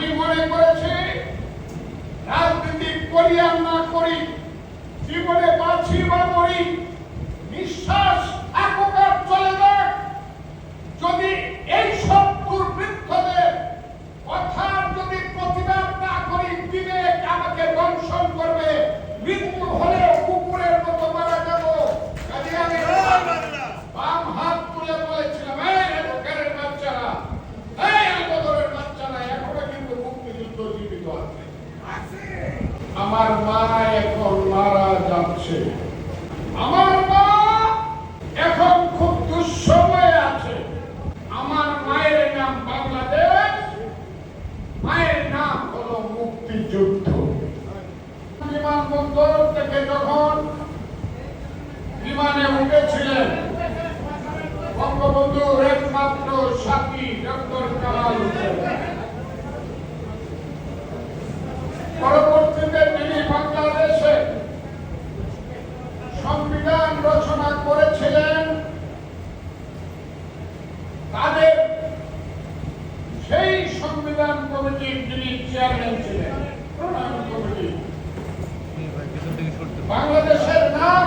আমি মনে করেছি রাজনীতি করি আর না করি জীবনে বাঁচি বা করি নিঃশ্বাস থাকুক আর চলে যাক যদি এই সব দুর্বৃত্তদের কথার যদি প্রতিবাদ না করি বিবেক আমাকে দংশন করবে মৃত্যু হলে কুকুরের মতো মারা যাব কাজে আমি বাম হাত তুলে বলেছিলাম এই এলাকারের বাচ্চারা এই আলবদরের বাচ্চারা এখনও কিন্তু মুক্তিযুদ্ধ জীবিত আছে আমার মা এখন মারা যাচ্ছে আমার মা এখন খুব দুঃসময়ে আছে। আমার মায়ের নাম বাংলাদেশ। মায়ের নাম হলো মুক্তিযুদ্ধ। বিমানবন্দর থেকে যখন বিমানে উঠেছিলেন বঙ্গবন্ধুর একমাত্র সাথী ডক্টর কামাল হোসেন। সংবিধান রচনা করেছিলেন, তাদের সেই সংবিধান কমিটির যিনি চেয়ারম্যান ছিলেন বাংলাদেশের নাম,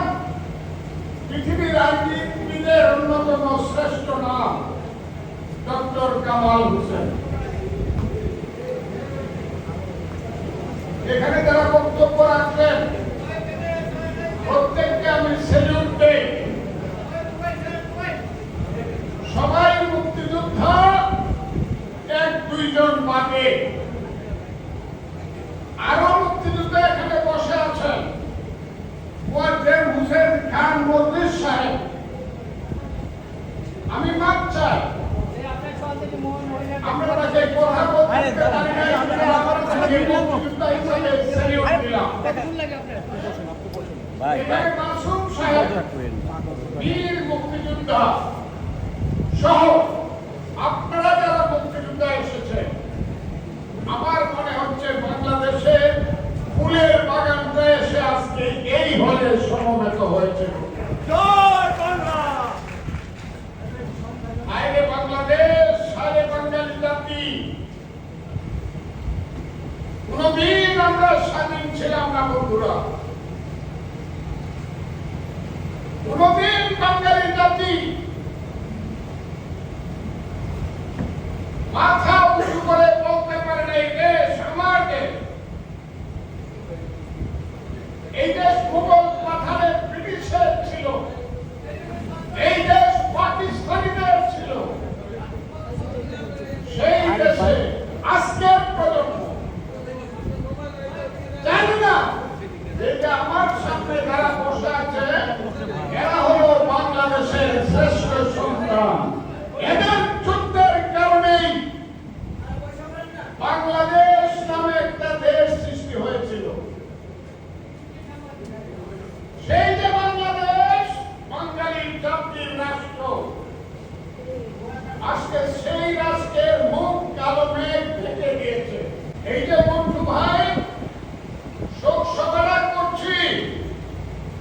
পৃথিবীর আইনবিদের অন্যতম শ্রেষ্ঠ নাম, ডক্টর কামাল হোসেন। দুইজন বাদে আরও মুক্তিযুদ্ধ এখানে বসে আছেন ওয়াজের হুসেন খান মজলিস সাহেব আমি মাপ চাই আমরা তাকে কথা বলতে পারি নাই, আমরা আমার তাকে মুক্তিযোদ্ধা হিসেবে salute দিলাম। এখানে মাসুম সাহেব বীর মুক্তিযোদ্ধা সহ আপনারা যারা মুক্তিযোদ্ধা এসেছে আমার মনে হচ্ছে বাংলাদেশে ফুলের বাগানটা এসে আজকে এই হলে সমবেত হয়েছে আইরে বাংলাদেশ সারে বাঙালি জাতি কোনদিন আমরা স্বাধীন ছিলাম জাতি মাথা উঁচু করে বলতে পারে না এই দেশ আমার দেশ এই দেশ মুঘল পাঠানের ব্রিটিশের ছিল এই দেশ পাকিস্তানিদের ছিল সেই দেশে আজকের প্রজন্ম জানি না এটা আমার সামনে যারা বসে আছে এরা হলো বাংলাদেশের শ্রেষ্ঠ সন্তান এদের যুদ্ধের কারণেই বাংলাদেশ নামে একটা দেশ সৃষ্টি হয়েছিল সেই যে বাংলাদেশ বাঙালি জাতির রাষ্ট্র আজকে সেই রাষ্ট্রের মুখ কালো এই যে বন্ধু ভাই, শোক সভাটা করছি।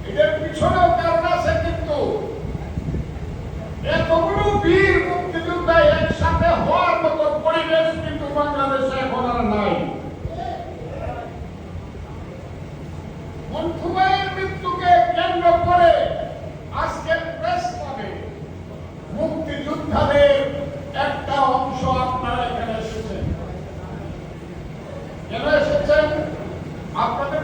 এদের পিছনেও কারণ আছে কিন্তু এতগুলো বীর মুক্তিযোদ্ধা একসাথে হওয়ার মতো পরিবেশ কিন্তু বাংলাদেশে এখন আর নাই মন্থুবাইয়ের মৃত্যুকে কেন্দ্র করে আজকের প্রেস ক্লাবে মুক্তিযোদ্ধাদের একটা অংশ আপনারা এখানে এসেছেন কেন এসেছেন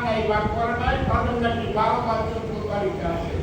নাই বা করে নাই তাদের নাকি বারো বছর প্রতারিত আছে।